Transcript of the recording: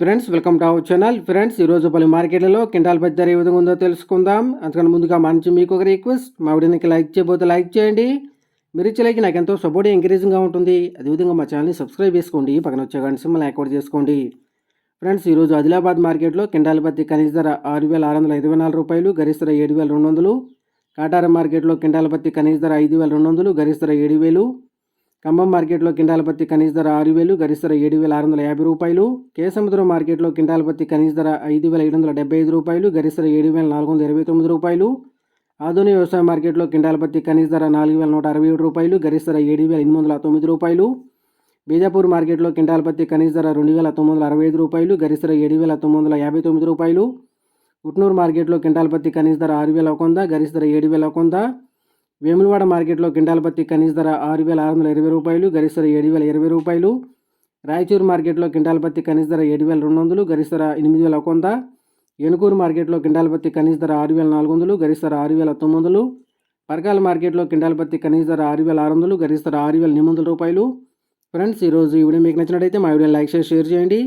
Friends welcome to our channel. Friends ఈరోజు పలు మార్కెట్లలో కింటాల్ పెద్ద ధర ఏ విధంగా ఉందో తెలుసుకుందాం. అందుకని ముందుగా మంచి మీకు ఒక రిక్వెస్ట్. మా వీడియోకి లైక్ చేయబోతే లైక్ చేయండి. మీరు ఇచ్చే లైక్ నాకు ఎంతో సపోర్ట్ ఎంకరేజింగ్గా ఉంటుంది. అదేవిధంగా మా ఛానల్ని సబ్స్క్రైబ్ చేసుకోండి. పక్కన వచ్చే గంట సింబల్ యాక్టివేట్ చేసుకోండి. ఫ్రెండ్స్ ఈరోజు ఆదిలాబాద్ మార్కెట్లో కింటాల్ పత్తి కనీస ధర ఆరు వేల ఆరు వందల ఇరవై నాలుగు రూపాయలు గరిష్ట ధర ఏడు వేల రెండు వందలు. కాటారం మార్కెట్లో కింటాల పత్తి కనీస ధర ఐదు వేల రెండు వందలు గరిష్ట ధర ఏడు వేలు. ఖమ్మం మార్కెట్లో కింటాల పత్తి కనీస ధర ఆరు వేలు గరిష్ట ధర ఏడు వేల ఆరు వందల యాభై రూపాయలు. కేసముద్రం మార్కెట్లో కింటాల పత్తి కనీస ధర ఐదు వేల ఏడు వందల డెబ్బై ఐదు రూపాయలు గరిష్ట ధర ఏడు వేల నాలుగు వందల ఇరవై తొమ్మిది రూపాయలు. ఆధునిక వ్యవసాయ మార్కెట్లో కింటాల పత్తి కనీస ధర నాలుగు వేల నూట అరవై ఏడు రూపాయలు గరిష్ట ధర ఏడు వేల ఎనిమిది వందల తొమ్మిది రూపాయలు. బీజాపూర్ మార్కెట్లో కింటాల పత్తి కనీస ధర రెండు వేల తొమ్మిది వందల అరవై ఐదు రూపాయలు గరిష్ట ధర ఏడు వేల తొమ్మిది వందల యాభై తొమ్మిది రూపాయలు. ఉట్నూరు మార్కెట్లో కింటాల పత్తి కనీస ధర ఆరు వేల ఒక వంద గరిష్ట ధర ఏడు వేల ఒక వంద వేములవాడ మార్కెట్లో కింటాల పత్తి కనీస ధర ఆరు వేల ఆరు వందల ఇరవై రూపాయలు గరిష్ట ధర ఏడు వేల ఇరవై రూపాయలు. రాయచూరు మార్కెట్లో కింటాల పత్తి కనీస ధర ఏడు వేల రెండు వందలు గరిష్ట ధర ఎనిమిది వేల ఒక వంద ఏనుకూరు మార్కెట్లో కింటాల పత్తి కనీస ధర ఆరు వేల నాలుగు వందలు గరిష్ట ధర ఆరు వేల తొమ్మిది వందలు. పరకాల మార్కెట్లో కింటాల పత్తి కనీస ధర ఆరు వేల ఆరు వందలు గరిష్ట ధర ఆరు వేల ఎనిమిది వందల రూపాయలు. ఫ్రెండ్స్ ఈరోజు ఈ వీడియో మీకు నచ్చినట్టయితే మా వీడియో లైక్ చేసి షేర్ చేయండి.